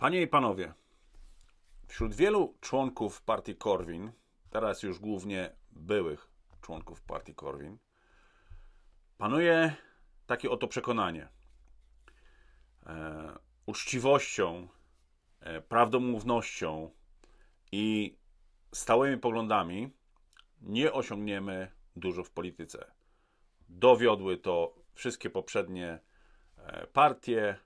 Panie i panowie, wśród wielu członków partii Korwin, teraz już głównie byłych członków partii Korwin, panuje takie oto przekonanie. E, uczciwością, e, prawdomównością i stałymi poglądami nie osiągniemy dużo w polityce. Dowiodły to wszystkie poprzednie e, partie,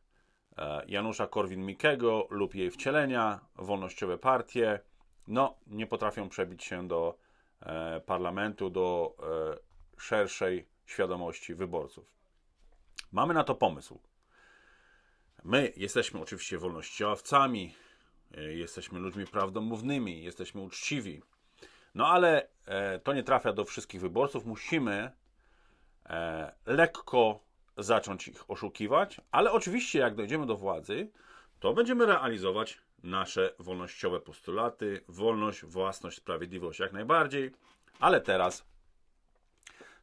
Janusza Korwin-Mikkego lub jej wcielenia, wolnościowe partie, no, nie potrafią przebić się do e, parlamentu, do e, szerszej świadomości wyborców. Mamy na to pomysł. My jesteśmy oczywiście wolnościowcami, e, jesteśmy ludźmi prawdomównymi, jesteśmy uczciwi. No ale e, to nie trafia do wszystkich wyborców. Musimy e, lekko zacząć ich oszukiwać, ale oczywiście jak dojdziemy do władzy, to będziemy realizować nasze wolnościowe postulaty, wolność, własność, sprawiedliwość jak najbardziej, ale teraz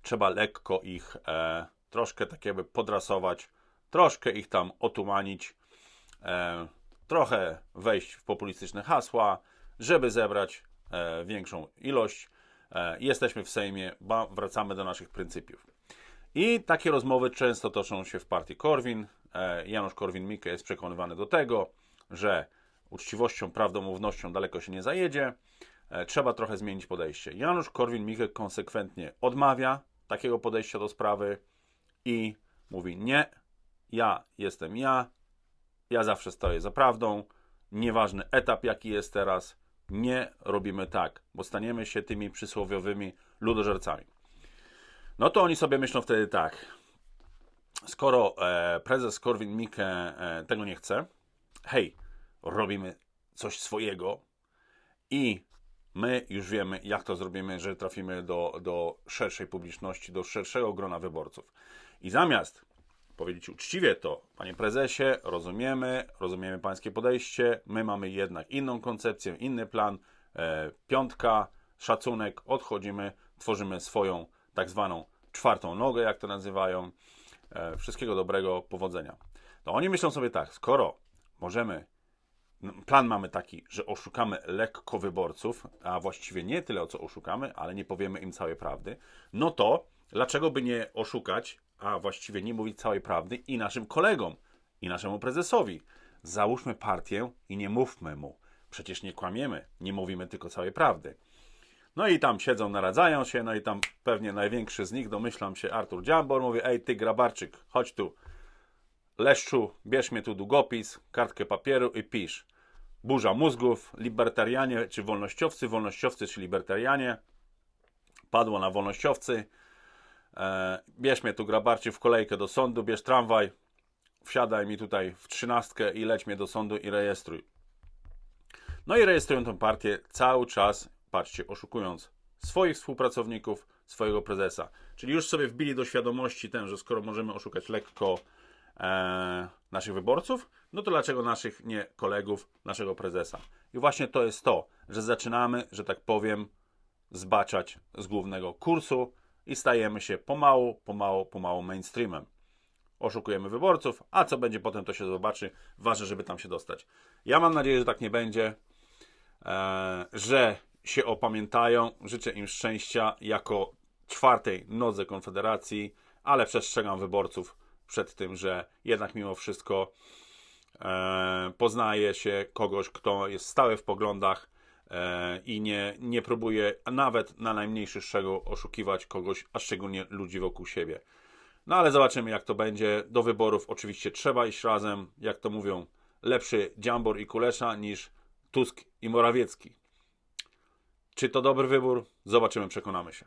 trzeba lekko ich e, troszkę tak jakby podrasować, troszkę ich tam otumanić, e, trochę wejść w populistyczne hasła, żeby zebrać e, większą ilość. E, jesteśmy w Sejmie, ba, wracamy do naszych pryncypiów. I takie rozmowy często toczą się w partii Korwin. E, Janusz Korwin-Mikke jest przekonywany do tego, że uczciwością, prawdomównością daleko się nie zajedzie. E, Trzeba trochę zmienić podejście. Janusz Korwin-Mikke konsekwentnie odmawia takiego podejścia do sprawy i mówi: Nie, ja jestem ja, ja zawsze stoję za prawdą. Nieważny etap, jaki jest teraz, nie robimy tak, bo staniemy się tymi przysłowiowymi ludożercami. No to oni sobie myślą wtedy tak. Skoro e, prezes Korwin-Mikke e, tego nie chce, hej, robimy coś swojego i my już wiemy, jak to zrobimy, że trafimy do, do szerszej publiczności, do szerszego grona wyborców. I zamiast powiedzieć uczciwie to, panie prezesie, rozumiemy, rozumiemy pańskie podejście, my mamy jednak inną koncepcję, inny plan, e, piątka, szacunek, odchodzimy, tworzymy swoją tak zwaną czwartą nogę, jak to nazywają. E, wszystkiego dobrego, powodzenia. To oni myślą sobie tak, skoro możemy, n- plan mamy taki, że oszukamy lekko wyborców, a właściwie nie tyle o co oszukamy, ale nie powiemy im całej prawdy, no to dlaczego by nie oszukać, a właściwie nie mówić całej prawdy i naszym kolegom, i naszemu prezesowi? Załóżmy partię i nie mówmy mu. Przecież nie kłamiemy, nie mówimy tylko całej prawdy. No i tam siedzą, naradzają się, no i tam pewnie największy z nich, domyślam się, Artur Dziambor, mówi, ej ty Grabarczyk, chodź tu, Leszczu, bierz mnie tu długopis, kartkę papieru i pisz. Burza mózgów, libertarianie czy wolnościowcy, wolnościowcy czy libertarianie, padło na wolnościowcy, e, bierz mnie tu Grabarczyk w kolejkę do sądu, bierz tramwaj, wsiadaj mi tutaj w trzynastkę i leć mnie do sądu i rejestruj. No i rejestrują tę partię cały czas, patrzcie, oszukując swoich współpracowników, swojego prezesa. Czyli już sobie wbili do świadomości ten, że skoro możemy oszukać lekko e, naszych wyborców, no to dlaczego naszych nie kolegów, naszego prezesa? I właśnie to jest to, że zaczynamy, że tak powiem, zbaczać z głównego kursu i stajemy się pomału, pomału, pomału mainstreamem oszukujemy wyborców, a co będzie potem, to się zobaczy. Ważne, żeby tam się dostać. Ja mam nadzieję, że tak nie będzie, e, że się opamiętają. Życzę im szczęścia jako czwartej nodze Konfederacji, ale przestrzegam wyborców przed tym, że jednak mimo wszystko e, poznaje się kogoś, kto jest stały w poglądach e, i nie, nie próbuje nawet na najmniejszy szczegół oszukiwać kogoś, a szczególnie ludzi wokół siebie. No ale zobaczymy, jak to będzie. Do wyborów oczywiście trzeba iść razem. Jak to mówią, lepszy Dziambor i Kulesza niż Tusk i Morawiecki. Czy to dobry wybór? Zobaczymy, przekonamy się.